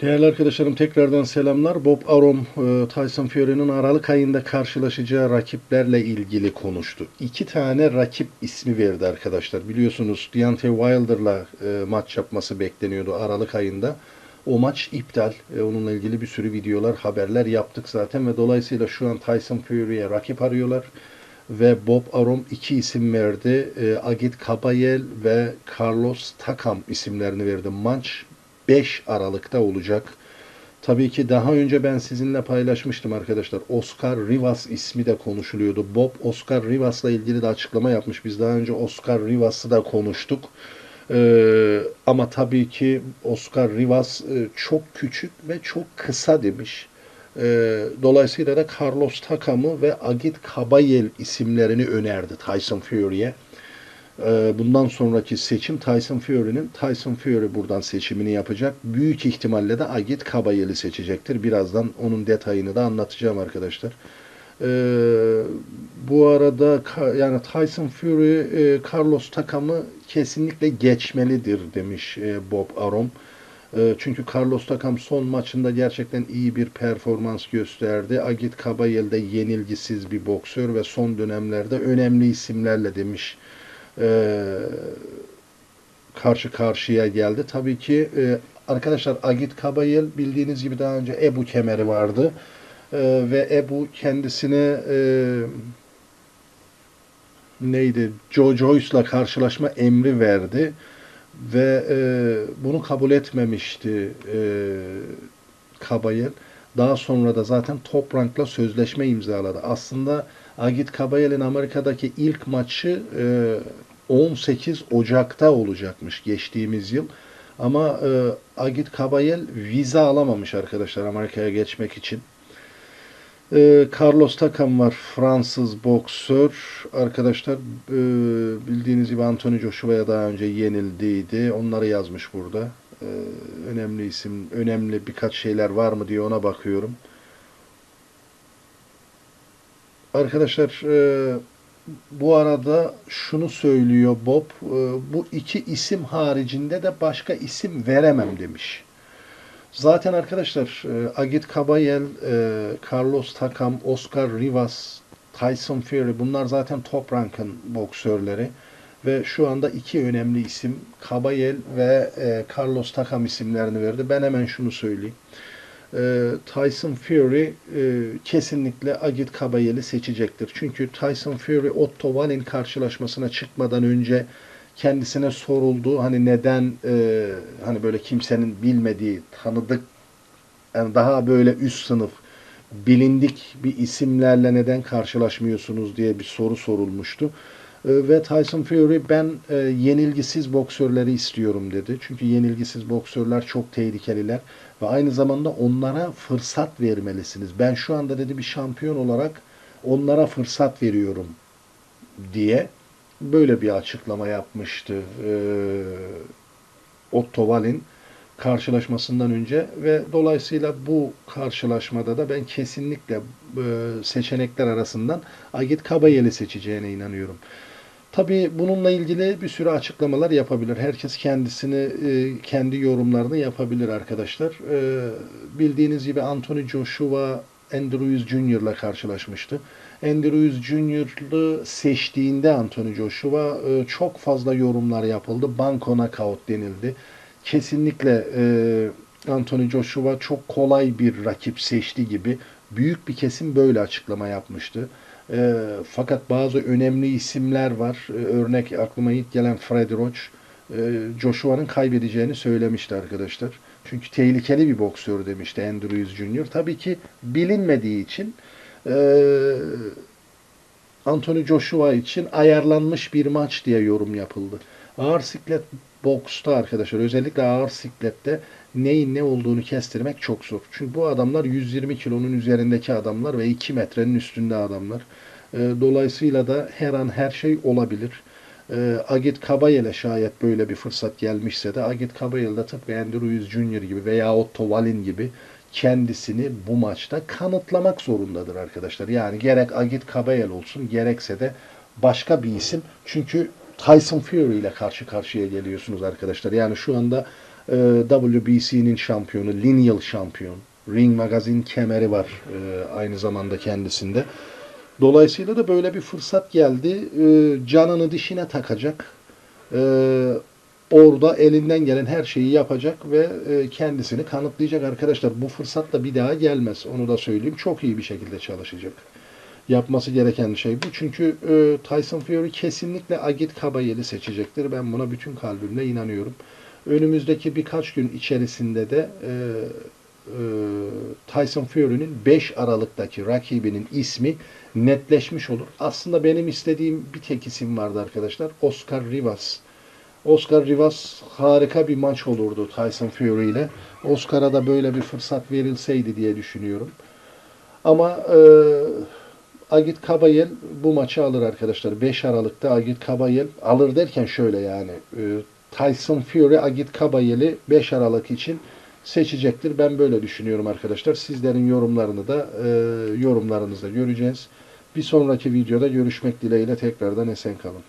Değerli arkadaşlarım tekrardan selamlar. Bob Arum, e, Tyson Fury'nin Aralık ayında karşılaşacağı rakiplerle ilgili konuştu. İki tane rakip ismi verdi arkadaşlar. Biliyorsunuz Deontay Wilder'la e, maç yapması bekleniyordu Aralık ayında. O maç iptal. E, Onunla ilgili bir sürü videolar, haberler yaptık zaten ve dolayısıyla şu an Tyson Fury'ye rakip arıyorlar. Ve Bob Arum iki isim verdi. Agit Kabayel ve Carlos Takam isimlerini verdi. Maç 5 Aralık'ta olacak. Tabii ki daha önce ben sizinle paylaşmıştım arkadaşlar. Oscar Rivas ismi de konuşuluyordu. Bob Oscar Rivas'la ilgili de açıklama yapmış. Biz daha önce Oscar Rivas'ı da konuştuk. Ee, ama tabii ki Oscar Rivas e, çok küçük ve çok kısa demiş. Ee, dolayısıyla da Carlos Takam'ı ve Agit Kabayel isimlerini önerdi Tyson Fury'ye. Ee, bundan sonraki seçim Tyson Fury'nin Tyson Fury buradan seçimini yapacak. Büyük ihtimalle de Agit Kabayel'i seçecektir. Birazdan onun detayını da anlatacağım arkadaşlar. Ee, bu arada yani Tyson Fury e, Carlos Takam'ı kesinlikle geçmelidir demiş e, Bob Arum. E, çünkü Carlos Takam son maçında gerçekten iyi bir performans gösterdi. Agit Kabayel de yenilgisiz bir boksör ve son dönemlerde önemli isimlerle demiş e, karşı karşıya geldi. Tabii ki e, arkadaşlar Agit Kabayel bildiğiniz gibi daha önce Ebu kemeri vardı. E, ve Ebu kendisine e, neydi Joe Joyce'la karşılaşma emri verdi ve e, bunu kabul etmemişti e, Kabayel. Daha sonra da zaten Top Rank'la sözleşme imzaladı. Aslında Agit Kabayel'in Amerika'daki ilk maçı e, 18 Ocak'ta olacakmış geçtiğimiz yıl. Ama e, Agit Kabayel vize alamamış arkadaşlar Amerika'ya geçmek için. E, Carlos Takam var Fransız boksör. Arkadaşlar e, bildiğiniz gibi Anthony Joshua'ya daha önce yenildiydi. Onları yazmış burada. E, önemli isim, önemli birkaç şeyler var mı diye ona bakıyorum. Arkadaşlar e, bu arada şunu söylüyor Bob, e, bu iki isim haricinde de başka isim veremem demiş. Zaten arkadaşlar e, Agit Kabayel, e, Carlos Takam, Oscar Rivas, Tyson Fury bunlar zaten top rankın boksörleri. Ve şu anda iki önemli isim Kabayel ve Carlos Takam isimlerini verdi. Ben hemen şunu söyleyeyim. E, Tyson Fury e, kesinlikle Agit Kabayel'i seçecektir. Çünkü Tyson Fury Otto Wallin karşılaşmasına çıkmadan önce kendisine soruldu. Hani neden e, hani böyle kimsenin bilmediği, tanıdık yani daha böyle üst sınıf bilindik bir isimlerle neden karşılaşmıyorsunuz diye bir soru sorulmuştu. E, Ve Tyson Fury ben e, yenilgisiz boksörleri istiyorum dedi. Çünkü yenilgisiz boksörler çok tehlikeliler ve aynı zamanda onlara fırsat vermelisiniz. Ben şu anda dedi bir şampiyon olarak onlara fırsat veriyorum diye böyle bir açıklama yapmıştı e, Otto Wallin karşılaşmasından önce ve dolayısıyla bu karşılaşmada da ben kesinlikle e, seçenekler arasından Agit Kabayel'i seçeceğine inanıyorum. Tabii bununla ilgili bir sürü açıklamalar yapabilir. Herkes kendisini, e, kendi yorumlarını yapabilir arkadaşlar. E, bildiğiniz gibi Anthony Joshua Andrews Jr.'la karşılaşmıştı. Andrews Jr.'lı seçtiğinde Anthony Joshua e, çok fazla yorumlar yapıldı. Banko knockout denildi. Kesinlikle Anthony Joshua çok kolay bir rakip seçti gibi büyük bir kesim böyle açıklama yapmıştı. E, fakat bazı önemli isimler var. E, örnek aklıma ilk gelen Fred Roach e, Joshua'nın kaybedeceğini söylemişti arkadaşlar. Çünkü tehlikeli bir boksör demişti Andrews Jr. Tabii ki bilinmediği için e, Anthony Joshua için ayarlanmış bir maç diye yorum yapıldı. Ağır siklet boksta arkadaşlar özellikle ağır siklette neyin ne olduğunu kestirmek çok zor. Çünkü bu adamlar 120 kilonun üzerindeki adamlar ve 2 metrenin üstünde adamlar. E, dolayısıyla da her an her şey olabilir. E, Agit Kabayel'e şayet böyle bir fırsat gelmişse de Agit Kabayel de tıpkı Andrews Jr. gibi veya Otto Wallin gibi kendisini bu maçta kanıtlamak zorundadır arkadaşlar. Yani gerek Agit Kabayel olsun gerekse de başka bir isim. Çünkü Tyson Fury ile karşı karşıya geliyorsunuz arkadaşlar. Yani şu anda e, WBC'nin şampiyonu, lineal şampiyon. Ring Magazine kemeri var e, aynı zamanda kendisinde. Dolayısıyla da böyle bir fırsat geldi. E, canını dişine takacak. E, orada elinden gelen her şeyi yapacak ve e, kendisini kanıtlayacak arkadaşlar. Bu fırsat da bir daha gelmez. Onu da söyleyeyim. Çok iyi bir şekilde çalışacak. Yapması gereken şey bu. Çünkü e, Tyson Fury kesinlikle Agit Kabayel'i seçecektir. Ben buna bütün kalbimle inanıyorum. Önümüzdeki birkaç gün içerisinde de e, e, Tyson Fury'nin 5 Aralık'taki rakibinin ismi netleşmiş olur. Aslında benim istediğim bir tek isim vardı arkadaşlar. Oscar Rivas. Oscar Rivas harika bir maç olurdu Tyson Fury ile. Oscar'a da böyle bir fırsat verilseydi diye düşünüyorum. Ama e, Agit Kabayel bu maçı alır arkadaşlar. 5 Aralık'ta Agit Kabayel alır derken şöyle yani e, Tyson Fury Agit Kabayel'i 5 Aralık için seçecektir. Ben böyle düşünüyorum arkadaşlar. Sizlerin yorumlarını da e, yorumlarınızda göreceğiz. Bir sonraki videoda görüşmek dileğiyle tekrardan esen kalın.